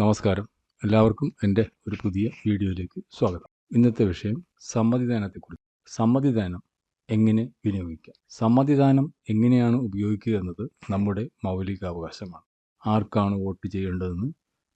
നമസ്കാരം. എല്ലാവർക്കും എന്റെ ഒരു പുതിയ വീഡിയോയിലേക്ക് സ്വാഗതം. ഇന്നത്തെ വിഷയം സമ്മതിദാനത്തെക്കുറിച്ച്. സമ്മതിദാനം എങ്ങനെ വിനിയോഗിക്കാം? സമ്മതിദാനം എങ്ങനെയാണ് ഉപയോഗിക്കുക എന്നത് നമ്മുടെ മൗലികാവകാശമാണ്. ആർക്കാണ് വോട്ട് ചെയ്യേണ്ടതെന്ന്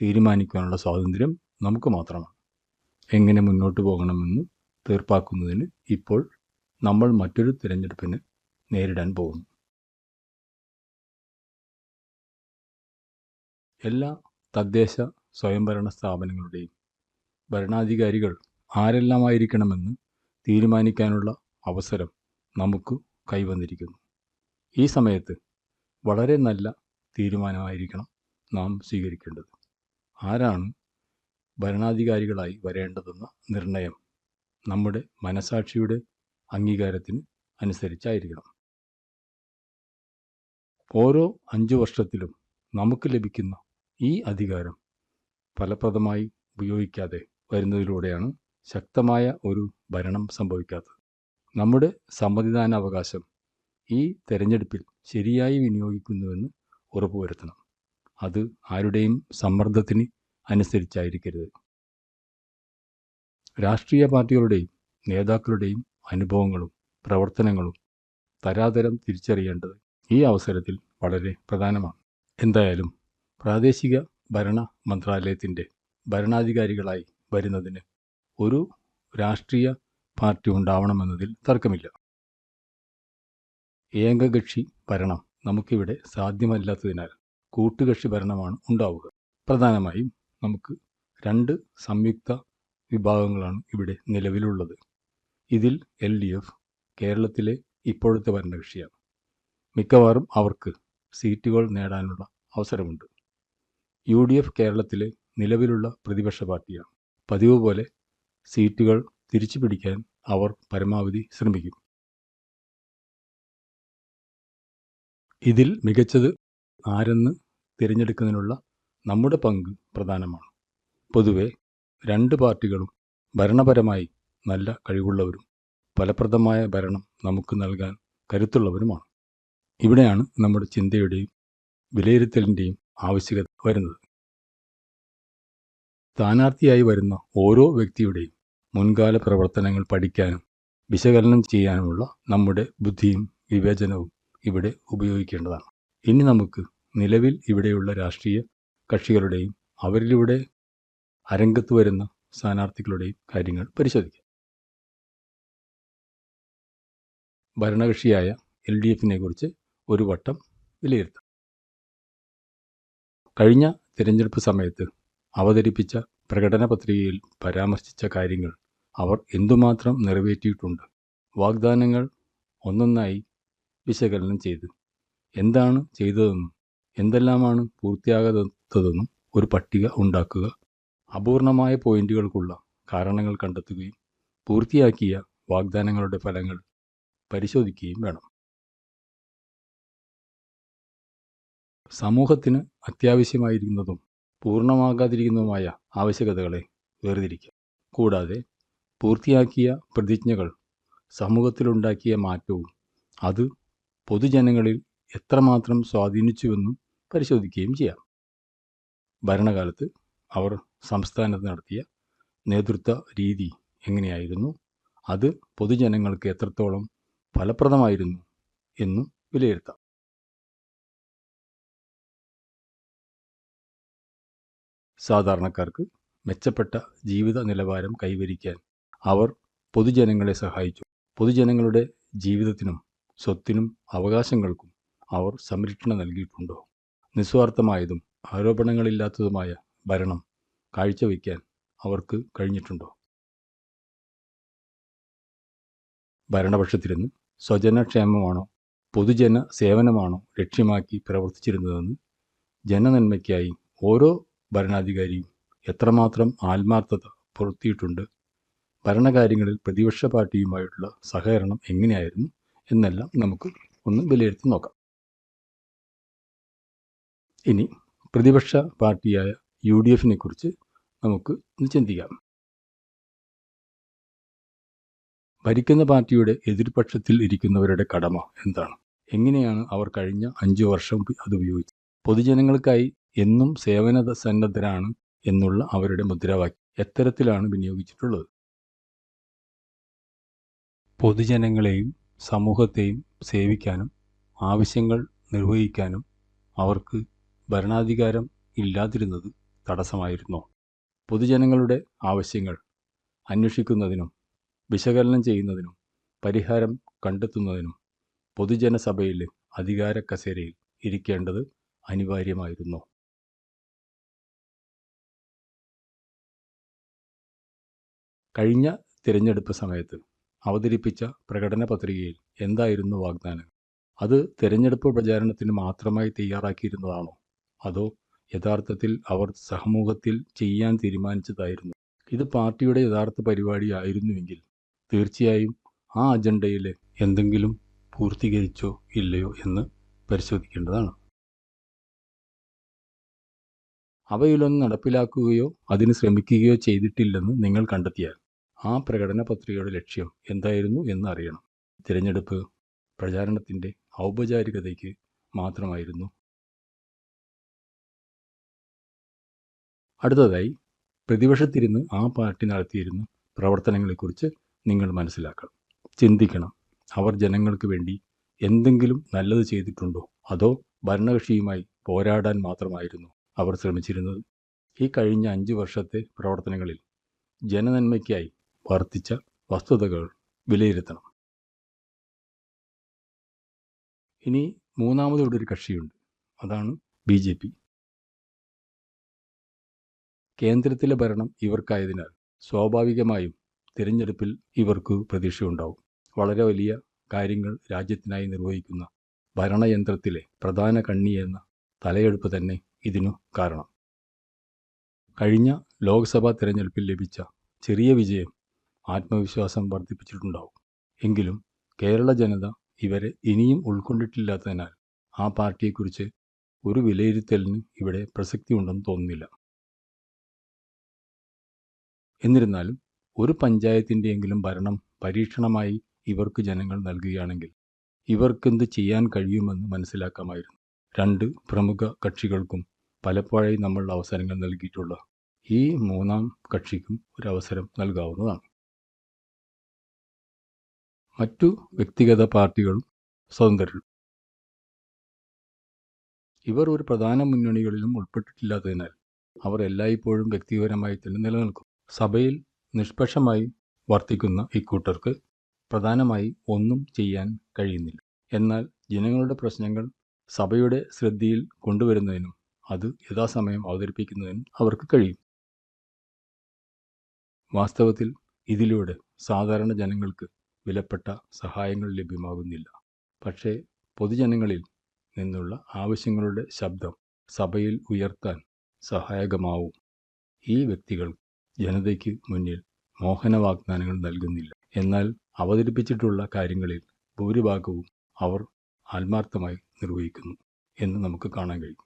തീരുമാനിക്കാനുള്ള സ്വാതന്ത്ര്യം നമുക്ക് മാത്രമാണ്. എങ്ങനെ മുന്നോട്ട് പോകണമെന്ന് തീർപ്പാക്കുന്നതിന് ഇപ്പോൾ നമ്മൾ മറ്റൊരു തിരഞ്ഞെടുപ്പിന് നേരിടാൻ പോകുന്നു. എല്ലാ തദ്ദേശ സ്വയംഭരണ സ്ഥാപനങ്ങളുടെയും ഭരണാധികാരികൾ ആരെല്ലാമായിരിക്കണമെന്ന് തീരുമാനിക്കാനുള്ള അവസരം നമുക്ക് കൈവന്നിരിക്കുന്നു. ഈ സമയത്ത് വളരെ നല്ല തീരുമാനമായിരിക്കണം നാം സ്വീകരിക്കേണ്ടത്. ആരാണ് ഭരണാധികാരികളായി വരേണ്ടതെന്ന നിർണയം നമ്മുടെ മനസാക്ഷിയുടെ അംഗീകാരത്തിന് അനുസരിച്ചായിരിക്കണം. ഓരോ അഞ്ചു വർഷത്തിലും നമുക്ക് ലഭിക്കുന്ന ഈ അധികാരം ഫലപ്രദമായി ഉപയോഗിക്കാതെ വരുന്നതിലൂടെയാണ് ശക്തമായ ഒരു ഭരണം സംഭവിക്കാത്തത്. നമ്മുടെ സമ്മതിദാന അവകാശം ഈ തെരഞ്ഞെടുപ്പിൽ ശരിയായി വിനിയോഗിക്കുന്നുവെന്ന് ഉറപ്പുവരുത്തണം. അത് ആരുടെയും സമ്മർദ്ദത്തിന് അനുസരിച്ചായിരിക്കരുത്. രാഷ്ട്രീയ പാർട്ടികളുടെയും നേതാക്കളുടെയും അനുഭവങ്ങളും പ്രവർത്തനങ്ങളും തരാതരം തിരിച്ചറിയേണ്ടത് ഈ അവസരത്തിൽ വളരെ പ്രധാനമാണ്. എന്തായാലും പ്രാദേശിക ഭരണ മന്ത്രാലയത്തിന്റെ ഭരണാധികാരികളായി വരുന്നതിന് ഒരു രാഷ്ട്രീയ പാർട്ടി ഉണ്ടാവണമെന്നതിൽ തർക്കമില്ല. ഏകകക്ഷി ഭരണം നമുക്കിവിടെ സാധ്യമല്ലാത്തതിനാൽ കൂട്ടുകക്ഷി ഭരണമാണ് ഉണ്ടാവുക. പ്രധാനമായും നമുക്ക് രണ്ട് സംയുക്ത വിഭാഗങ്ങളാണ് ഇവിടെ നിലവിലുള്ളത്. ഇതിൽ എൽ ഡി എഫ് കേരളത്തിലെ ഇപ്പോഴത്തെ ഭരണകക്ഷിയാണ്. മിക്കവാറും അവർക്ക് സീറ്റുകൾ നേടാനുള്ള അവസരമുണ്ട്. യു ഡി എഫ് കേരളത്തിലെ നിലവിലുള്ള പ്രതിപക്ഷ പാർട്ടിയാണ്. പതിവ് പോലെ സീറ്റുകൾ തിരിച്ചു പിടിക്കാൻ അവർ പരമാവധി ശ്രമിക്കും. ഇതിൽ മികച്ചത് ആരെന്ന് തിരഞ്ഞെടുക്കുന്നതിനുള്ള നമ്മുടെ പങ്ക് പ്രധാനമാണ്. പൊതുവെ രണ്ട് പാർട്ടികളും ഭരണപരമായി നല്ല കഴിവുള്ളവരും ഫലപ്രദമായ ഭരണം നമുക്ക് നൽകാൻ കരുത്തുള്ളവരുമാണ്. ഇവിടെയാണ് നമ്മുടെ ചിന്തയുടെയും വിലയിരുത്തലിന്റെയും ആവശ്യകത വരുന്നത്. സ്ഥാനാർത്ഥിയായി വരുന്ന ഓരോ വ്യക്തിയുടെയും മുൻകാല പ്രവർത്തനങ്ങൾ പഠിക്കാനും വിശകലനം ചെയ്യാനുമുള്ള നമ്മുടെ ബുദ്ധിയും വിവേചനവും ഇവിടെ ഉപയോഗിക്കേണ്ടതാണ്. ഇനി നമുക്ക് നിലവിൽ ഇവിടെയുള്ള രാഷ്ട്രീയ കക്ഷികളുടെയും അവരിലൂടെ അരംഗത്ത് വരുന്ന സ്ഥാനാർത്ഥികളുടെയും കാര്യങ്ങൾ പരിശോധിക്കാം. ഭരണകക്ഷിയായ എൽ ഡി എഫിനെ കുറിച്ച് ഒരു വട്ടം വിലയിരുത്താം. കഴിഞ്ഞ തിരഞ്ഞെടുപ്പ് സമയത്ത് അവതരിപ്പിച്ച പ്രകടന പത്രികയിൽ പരാമർശിച്ച കാര്യങ്ങൾ അവർ എന്തുമാത്രം നിറവേറ്റിയിട്ടുണ്ട്. വാഗ്ദാനങ്ങൾ ഒന്നൊന്നായി വിശകലനം ചെയ്ത് എന്താണ് ചെയ്തതെന്നും എന്തെല്ലാമാണ് പൂർത്തിയാകാത്തതെന്നും ഒരു പട്ടിക ഉണ്ടാക്കുക. അപൂർണമായ പോയിന്റുകൾക്കുള്ള കാരണങ്ങൾ കണ്ടെത്തുകയും പൂർത്തിയാക്കിയ വാഗ്ദാനങ്ങളുടെ ഫലങ്ങൾ പരിശോധിക്കുകയും വേണം. സമൂഹത്തിന് അത്യാവശ്യമായിരിക്കുന്നതും പൂർണമാകാതിരിക്കുന്നതുമായ ആവശ്യകതകളെ വേർതിരിക്കുക. കൂടാതെ പൂർത്തിയാക്കിയ പ്രതിജ്ഞകൾ സമൂഹത്തിലുണ്ടാക്കിയ മാറ്റവും അത് പൊതുജനങ്ങളിൽ എത്രമാത്രം സ്വാധീനിച്ചുവെന്നും പരിശോധിക്കുകയും ചെയ്യാം. ഭരണകാലത്ത് അവർ സംസ്ഥാനത്ത് നടത്തിയ നേതൃത്വ രീതി എങ്ങനെയായിരുന്നു? അത് പൊതുജനങ്ങൾക്ക് എത്രത്തോളം ഫലപ്രദമായിരുന്നു എന്നും വിലയിരുത്താം. സാധാരണക്കാർക്ക് മെച്ചപ്പെട്ട ജീവിത നിലവാരം കൈവരിക്കാൻ അവർ പൊതുജനങ്ങളെ സഹായിച്ചു. പൊതുജനങ്ങളുടെ ജീവിതത്തിനും സ്വത്തിനും അവകാശങ്ങൾക്കും അവർ സംരക്ഷണം നൽകിയിട്ടുണ്ടോ? നിസ്വാർത്ഥമായതും ആരോപണങ്ങളില്ലാത്തതുമായ ഭരണം കാഴ്ചവെക്കാൻ അവർക്ക് കഴിഞ്ഞിട്ടുണ്ടോ? ഭരണപക്ഷത്തിരുന്ന് സ്വജനക്ഷേമമാണോ പൊതുജന സേവനമാണോ ലക്ഷ്യമാക്കി പ്രവർത്തിച്ചിരുന്നതെന്ന് ജനനന്മയ്ക്കായി ഓരോ ഭരണാധികാരിയും എത്രമാത്രം ആത്മാർത്ഥത പുലർത്തിയിട്ടുണ്ട്. ഭരണകാര്യങ്ങളിൽ പ്രതിപക്ഷ പാർട്ടിയുമായിട്ടുള്ള സഹകരണം എങ്ങനെയായിരുന്നു എന്നെല്ലാം നമുക്ക് ഒന്ന് വിലയിരുത്തി നോക്കാം. ഇനി പ്രതിപക്ഷ പാർട്ടിയായ യു ഡി എഫിനെ കുറിച്ച് നമുക്ക് ചിന്തിക്കാം. ഭരിക്കുന്ന പാർട്ടിയുടെ എതിർപക്ഷത്തിൽ ഇരിക്കുന്നവരുടെ കടമ എന്താണ്? എങ്ങനെയാണ് അവർ കഴിഞ്ഞ അഞ്ചു വർഷം അത് ഉപയോഗിച്ചത്? പൊതുജനങ്ങൾക്കായി എന്നും സേവന സന്നദ്ധരാണ് എന്നുള്ള അവരുടെ മുദ്രാവാക്യം എത്തരത്തിലാണ് വിനിയോഗിച്ചിട്ടുള്ളത്. പൊതുജനങ്ങളെയും സമൂഹത്തെയും സേവിക്കാനും ആവശ്യങ്ങൾ നിർവഹിക്കാനും അവർക്ക് ഭരണാധികാരം ഇല്ലാതിരുന്നത് തടസ്സമായിരുന്നു? പൊതുജനങ്ങളുടെ ആവശ്യങ്ങൾ അന്വേഷിക്കുന്നതിനും വിശകലനം ചെയ്യുന്നതിനും പരിഹാരം കണ്ടെത്തുന്നതിനും പൊതുജനസഭയിലെ അധികാര കസേരയിൽ ഇരിക്കേണ്ടത് അനിവാര്യമായിരുന്നു? കഴിഞ്ഞ തിരഞ്ഞെടുപ്പ് സമയത്ത് അവതരിപ്പിച്ച പ്രകടന പത്രികയിൽ എന്തായിരുന്നു വാഗ്ദാനം? അത് തിരഞ്ഞെടുപ്പ് പ്രചാരണത്തിന് മാത്രമായി തയ്യാറാക്കിയിരുന്നതാണോ? അതോ യഥാർത്ഥത്തിൽ അവർ സമൂഹത്തിൽ ചെയ്യാൻ തീരുമാനിച്ചതായിരുന്നു? ഇത് പാർട്ടിയുടെ യഥാർത്ഥ പരിപാടിയായിരുന്നുവെങ്കിൽ തീർച്ചയായും ആ അജണ്ടയിൽ എന്തെങ്കിലും പൂർത്തീകരിച്ചോ ഇല്ലയോ എന്ന് പരിശോധിക്കേണ്ടതാണ്. അവയിലൊന്ന് നടപ്പിലാക്കുകയോ അതിന് ശ്രമിക്കുകയോ ചെയ്തിട്ടില്ലെന്ന് നിങ്ങൾ കണ്ടെത്തിയാൽ ആ പ്രകടന പത്രികയുടെ ലക്ഷ്യം എന്തായിരുന്നു എന്ന് അറിയണം. തിരഞ്ഞെടുപ്പ് പ്രചാരണത്തിന്റെ ഔപചാരികതയ്ക്ക് മാത്രമായിരുന്നു. അടുത്തതായി പ്രതിപക്ഷത്തിരുന്ന് ആ പാർട്ടി നടത്തിയിരുന്ന പ്രവർത്തനങ്ങളെക്കുറിച്ച് നിങ്ങൾ മനസ്സിലാക്കണം. ചിന്തിക്കണം. അവർ ജനങ്ങൾക്ക് വേണ്ടി എന്തെങ്കിലും നല്ലത് ചെയ്തിട്ടുണ്ടോ? അതോ ഭരണകക്ഷിയുമായി പോരാടാൻ മാത്രമായിരുന്നു? അവർ ശ്രമിച്ചിരുന്നത് ഈ കഴിഞ്ഞ അഞ്ച് വർഷത്തെ പ്രവർത്തനങ്ങളിൽ ജനനന്മയ്ക്കായി വർത്തിച്ച വസ്തുതകൾ വിലയിരുത്തണം. ഇനി മൂന്നാമതോടെ ഒരു കക്ഷിയുണ്ട്. അതാണ് ബി ജെ പി. കേന്ദ്രത്തിലെ ഭരണം ഇവർക്കായതിനാൽ സ്വാഭാവികമായും തിരഞ്ഞെടുപ്പിൽ ഇവർക്ക് പ്രതീക്ഷയുണ്ടാവും. വളരെ വലിയ കാര്യങ്ങൾ രാജ്യത്തിനായി നിർവഹിക്കുന്ന ഭരണയന്ത്രത്തിലെ പ്രധാന കണ്ണി എന്ന തലയെടുപ്പ് തന്നെ ഇതിനു കാരണം. കഴിഞ്ഞ ലോക്സഭാ തിരഞ്ഞെടുപ്പിൽ ലഭിച്ച ചെറിയ വിജയം ആത്മവിശ്വാസം വർദ്ധിപ്പിച്ചിട്ടുണ്ടാവും. എങ്കിലും കേരള ജനത ഇവരെ ഇനിയും ഉൾക്കൊണ്ടിട്ടില്ലാത്തതിനാൽ ആ പാർട്ടിയെക്കുറിച്ച് ഒരു വിലയിരുത്തലിന് ഇവിടെ പ്രസക്തി ഉണ്ടെന്ന് തോന്നുന്നില്ല. എന്നിരുന്നാലും ഒരു പഞ്ചായത്തിന്റെയെങ്കിലും ഭരണം പരീക്ഷണമായി ഇവർക്ക് ജനങ്ങൾ നൽകുകയാണെങ്കിൽ ഇവർക്കെന്ത് ചെയ്യാൻ കഴിയുമെന്ന് മനസ്സിലാക്കാമായിരുന്നു. രണ്ട് പ്രമുഖ കക്ഷികൾക്കും പലപ്പോഴായി നമ്മൾ അവസരങ്ങൾ നൽകിയിട്ടുള്ള ഈ മൂന്നാം കക്ഷിക്കും ഒരു അവസരം നൽകാവുന്നതാണ്. മറ്റു വ്യക്തിഗത പാർട്ടികളും സ്വതന്ത്രരും. ഇവർ ഒരു പ്രധാന മുന്നണികളിലും ഉൾപ്പെട്ടിട്ടില്ലാത്തതിനാൽ അവർ എല്ലായ്പ്പോഴും വ്യക്തിപരമായി തന്നെ നിലനിൽക്കും. സഭയിൽ നിഷ്പക്ഷമായി വർത്തിക്കുന്ന ഇക്കൂട്ടർക്ക് പ്രധാനമായി ഒന്നും ചെയ്യാൻ കഴിയുന്നില്ല. എന്നാൽ ജനങ്ങളുടെ പ്രശ്നങ്ങൾ സഭയുടെ ശ്രദ്ധയിൽ കൊണ്ടുവരുന്നതിനും അത് യഥാസമയം അവതരിപ്പിക്കുന്നതിനും അവർക്ക് കഴിയും. വാസ്തവത്തിൽ ഇതിലൂടെ സാധാരണ ജനങ്ങൾക്ക് വിലപ്പെട്ട സഹായങ്ങൾ ലഭ്യമാകുന്നില്ല. പക്ഷേ പൊതുജനങ്ങളിൽ നിന്നുള്ള ആവശ്യങ്ങളുടെ ശബ്ദം സഭയിൽ ഉയർത്താൻ സഹായകമാവും. ഈ വ്യക്തികൾ ജനതയ്ക്ക് മുന്നിൽ മോഹന വാഗ്ദാനങ്ങൾ നൽകുന്നില്ല. എന്നാൽ അവതരിപ്പിച്ചിട്ടുള്ള കാര്യങ്ങളിൽ ഭൂരിഭാഗവും അവർ ആത്മാർത്ഥമായി നിർവഹിക്കുന്നു എന്ന് നമുക്ക് കാണാൻ കഴിയും.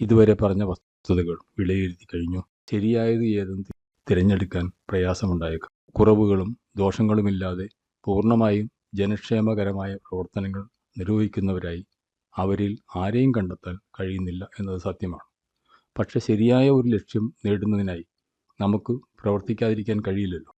ഇതുവരെ പറഞ്ഞ വസ്തുതകൾ വിലയിരുത്തി കഴിഞ്ഞു. ശരിയായത് ഏതെന്ന് തിരഞ്ഞെടുക്കാൻ പ്രയാസമുണ്ടായേക്കാം. കുറവുകളും ദോഷങ്ങളുമില്ലാതെ പൂർണമായും ജനക്ഷേമകരമായ പ്രവർത്തനങ്ങൾ നിർവഹിക്കുന്നവരായി അവരിൽ ആരെയും കണ്ടെത്താൻ കഴിയുന്നില്ല എന്നത് സത്യമാണ്. പക്ഷെ ശരിയായ ഒരു ലക്ഷ്യം നേടുന്നതിനായി നമുക്ക് പ്രവർത്തിക്കാതിരിക്കാൻ കഴിയില്ലല്ലോ.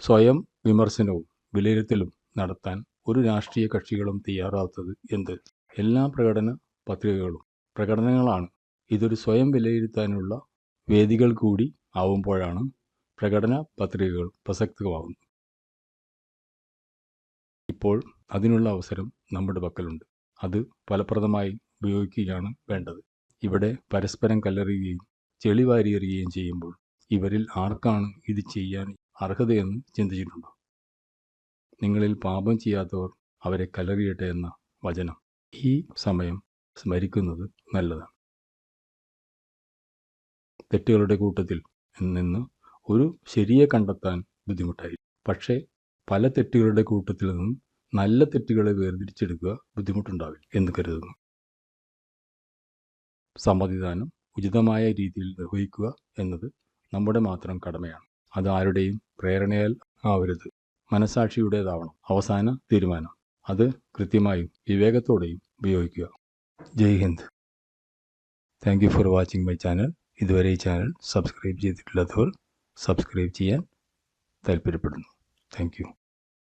സ്വയം വിമർശനവും വിലയിരുത്തലും നടത്താൻ ഒരു രാഷ്ട്രീയ കക്ഷികളും തയ്യാറാത്തത് എന്ത്? എല്ലാ പ്രകടന പത്രികകളും പ്രകടനങ്ങളാണ്. ഇതൊരു സ്വയം വിലയിരുത്താനുള്ള വേദികൾ കൂടി ആവുമ്പോഴാണ് പ്രകടന പത്രികകൾ പ്രസക്തമാകുന്നത്. ഇപ്പോൾ അതിനുള്ള അവസരം നമ്മുടെ പക്കലുണ്ട്. അത് ഫലപ്രദമായി ഉപയോഗിക്കുകയാണ് വേണ്ടത്. ഇവിടെ പരസ്പരം കല്ലെറിയുകയും ചെളി വാരിയെറിയുകയും ചെയ്യുമ്പോൾ ഇവരിൽ ആർക്കാണ് ഇത് ചെയ്യാൻ അർഹതയെന്ന് ചിന്തിച്ചിട്ടുണ്ടോ? നിങ്ങളിൽ പാപം ചെയ്യാത്തവർ അവരെ കലറിയട്ടെ എന്ന വചനം ഈ സമയം സ്മരിക്കുന്നത് നല്ലതാണ്. തെറ്റുകളുടെ കൂട്ടത്തിൽ നിന്ന് ഒരു ശരിയെ കണ്ടെത്താൻ ബുദ്ധിമുട്ടായി പക്ഷേ പല തെറ്റുകളുടെ കൂട്ടത്തിൽ നിന്നും നല്ല തെറ്റുകളെ വേർതിരിച്ചെടുക്കുക ബുദ്ധിമുട്ടുണ്ടാവില്ല എന്ന് കരുതുന്നു. സമ്മതിദാനം ഉചിതമായ രീതിയിൽ നിർവഹിക്കുക എന്നത് നമ്മുടെ മാത്രം കടമയാണ്. അത് ആരുടെയും പ്രേരണയാൽ ആവരുത്. മനസാക്ഷിയുടേതാവണം. അവസാന തീരുമാനം. അത് കൃത്യമായും വിവേകത്തോടെയും ഉപയോഗിക്കുക. Jai Hind. Thank you for watching my channel ഇതുവരെ ഈ ചാനൽ സബ്സ്ക്രൈബ് ചെയ്തിട്ടില്ലാത്തവർ സബ്സ്ക്രൈബ് ചെയ്യാൻ താല്പര്യപ്പെടുന്നു. താങ്ക്